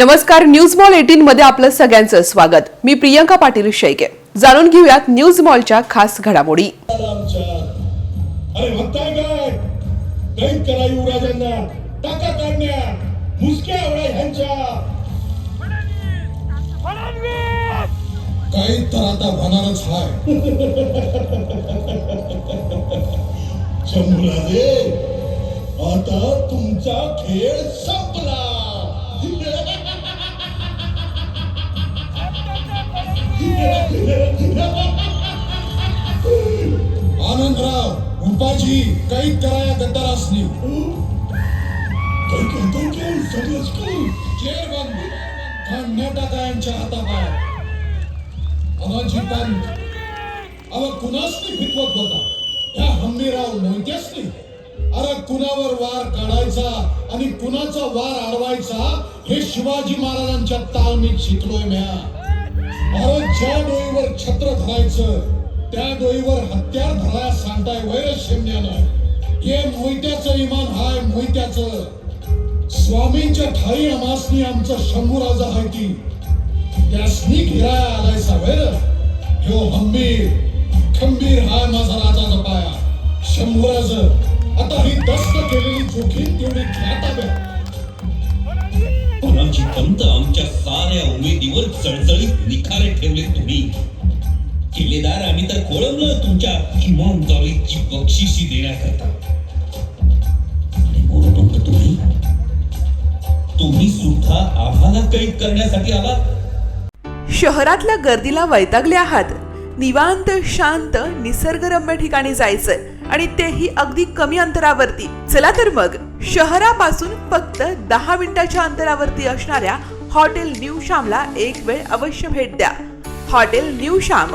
नमस्कार news mall eighteen मध्ये आपलं सगळ्यांचं स्वागत. मी प्रियंका पाटील शेळके. जाणून घेऊयात न्यूज मॉलच्या खास घडामोडी. काही तर आता होणारच हाय. शंभूराजे आता तुमचा खेळ संपला. आनंदराव उपाजी कैद कराया गद्दारासनी काय काय काय सगळंच करू. जेर बंद काढण्या टाका यांच्या हाताबाहेर अनाजी पंत अव कुणासनी फितवत होता? ह्या हम्मीराव मोहित्यासनी अरे कुणावर वार काढायचा आणि कुणाचा वार अडवायचा हे शिवाजी महाराजांच्या तालमीत शिकलोय म्या. अरे ज्या डोईवर छत्र धरायचं त्या डोईवर हत्यार धरा सांगताय वैर शिमण्यानं. हे मोहित्याचं इमान हाय मोहित्याचं. स्वामींच्या ठाई अमासनी आमचं शंभूराजा हाय की त्यासनी घिराया आलायसा वैर. ह्यो हंबीर खंबीर हाय माझा राजाचा पाया. शंभूराज आता ही दस्त केलेली जोखीम तेवढी घ्या ताब्यात. कोणाची पंत आमच्या साऱ्या उमेदीवर चळचळीत किल्लेदार आम्ही तर खोळंबलो तुमच्या इमानदारीची बक्षिशी देण्याकरता. तुम्ही? तुम्ही सुद्धा आम्हाला कैद करण्यासाठी आला शहरातल्या गर्दीला वैतागले आहात. निवांत शांत निसर्गरम्य ठिकाणी जायचंय आणि तेही अगदी कमी अंतरावरती. चला तर मग शहरापासून फक्त दहा मिनिटाच्या अंतरावरती असणाऱ्या हॉटेल न्यू श्यामला एक वेळ अवश्य भेट द्या. Hotel new Shyam